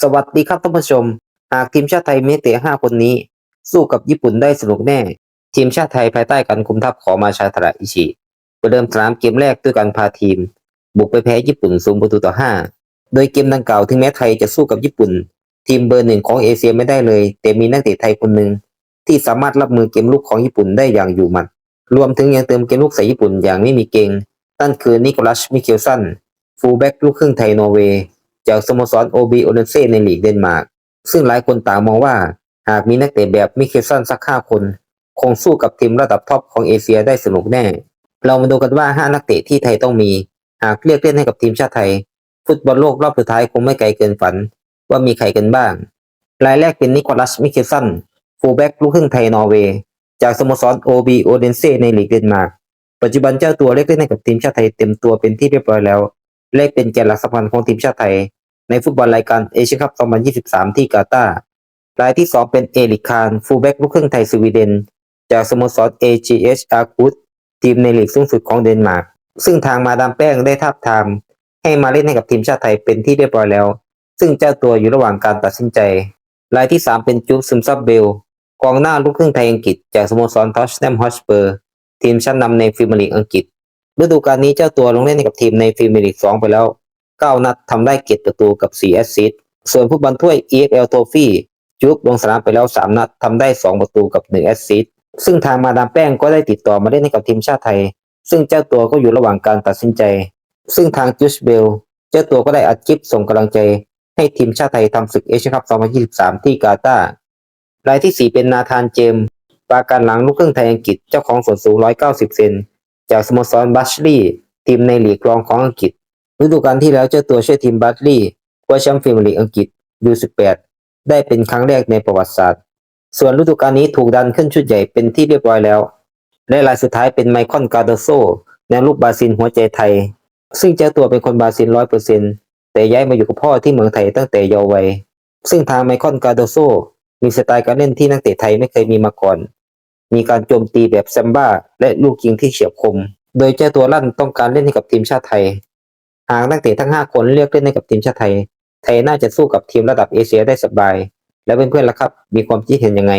สวัสดีครับท่านผู้ชม หากทีมชาติไทยมีเตะห้าคนนี้ สู้กับญี่ปุ่นได้สนุกแน่ ทีมชาติไทยภายใต้การคุมทัพของมาชาทระอิชิประเดิมสนามเกมแรกด้วยการพาทีม บุกไปแพ้ญี่ปุ่นศูนย์ประตูต่อห้าโดยเกมดังกล่าวถึงแม้ไทยจะสู้กับญี่ปุ่น ทีมเบอร์หนึ่งของเอเชียไม่ได้เลย แต่มีนักเตะไทยคนหนึ่งที่สามารถรับมือเกมลุกของญี่ปุ่นได้อย่างอยู่หมัด รวมถึงยังเติมเกมลุกใส่ญี่ปุ่นอย่างไม่มีเกงนั่นคือนิโคลัสมิเคลสันฟูลแบ็กลูกครึ่งไทยนอร์เวย์ จากสโมสรโอบีโอเดนเซ่ในลีกเดนมาร์กซึ่งหลายคนต่างมองว่า หากมีนักเตะแบบมิเคลสันสักห้าคน คงสู้กับทีมระดับท็อปของเอเชียได้สนุกแน่ เรามาดูกันว่าห้านักเตะที่ไทยต้องมี หากเรียกเล่นให้กับทีมชาติไทย ฟุตบอลโลกรอบสุดท้ายคงไม่ไกลเกินฝัน ว่ามีใครกันบ้าง รายแรกเป็นนิโคลัสมิเคลสันฟูลแบ็กลูกครึ่งไทยนอร์เวย์จากสโมสรโอบีโอเดนเซ่ในลีกเดนมาร์กปัจจุบันเจ้าตัวเล่นเล่นให้กับทีมชาติไทยเต็มตัวเป็นที่เรียบร้อยแล้ว และเป็นแกนหลักสำคัญของทีมชาติไทย ในฟุตบอลรายการเอเชียคัพ 2023 ที่กาตาร์รายที่ 2 เป็นเอลิกคารฟูลแบ็กลูกครึ่งไทยสวีเดน จากสโมสร AGH a k u t ทีมในลีกสูงสุดของเดนมาร์ก ซึ่งทางมาดามแป้งได้ทาบทาม ให้มาเล่นให้กับทีมชาติไทยเป็นที่เรียบร้อยแล้ว ซึ่งเจ้าตัวอยู่ระหว่างการตัดสินใจ รายที่ 3 เป็นจูบซึมซับเบลกองหน้าลูกครึ่งไทยอังกฤษ จากสโมสรทอชแนมฮอสเปอร์ทีมชั้นนำในพรีเมียร์ลีกอังกฤษฤดูกาลนี้เจ้าตัวลงเล่นให้กับทีมในพรีเมียร์ลีก2ไปแล้ว 9 นัดทำได้เจ็ดประตูกับ 4 แอสซิสต์ส่วนฟุตบอลถ้วย EFL Trophy จุกลงสนามไปแล้ว 3 นัดทำได้ 2 ประตูกับ 1 แอสซิสต์ซึ่งทางมาดามแป้งก็ได้ติดต่อมาเล่นให้กับทีมชาติไทย ซึ่งเจ้าตัวก็อยู่ระหว่างการตัดสินใจ ซึ่งทางจูสเบล เจ้าตัวก็ได้อัดคลิปส่งกำลังใจ ให้ทีมชาติไทยทำศึกเอเชียนคัพ 2023 ที่กาตาร์รายที่ 4 เป็นนาธานเจมส์ปราการหลังลูกครึ่งไทยอังกฤษเจ้าของส่วนสูง 190 เซน จากสโมสรบัชลีย์ทีมในหลีกรองของอังกฤษ ฤดูกาลที่แล้วเจ้าตัวช่วยทีมบัตลีย์คว้าแชมป์พรีเมียร์ลีกอังกฤษ U18 ได้เป็นครั้งแรกในประวัติศาสตร์ ส่วนฤดูกาลนี้ถูกดันขึ้นชุดใหญ่เป็นที่เรียบร้อยแล้ว และรายสุดท้ายเป็นไมคอนกาโดโซแนวลูกบราซิลหัวใจไทย ซึ่งเจ้าตัวเป็นคนบราซิลร้อยเปอร์เซ็นต์แต่ย้ายมาอยู่กับพ่อที่เมืองไทยตั้งแต่เยาว์วัย ซึ่งทางไมคอนกาโดโซมีสไตล์การเล่นที่นักเตะไทยไม่เคยมีมาก่อน มีการโจมตีแบบแซมบ้าและลูกยิงที่เฉียบคม โดยเจ้าตัวลั่นต้องการเล่นให้กับทีมชาติไทย หากนักเตะทั้ง 5 คนเลือกเล่นให้กับทีมชาติไทย ไทยน่าจะสู้กับทีมระดับเอเชียได้สบาย แล้วเพื่อนๆล่ะครับ มีความคิดเห็นยังไง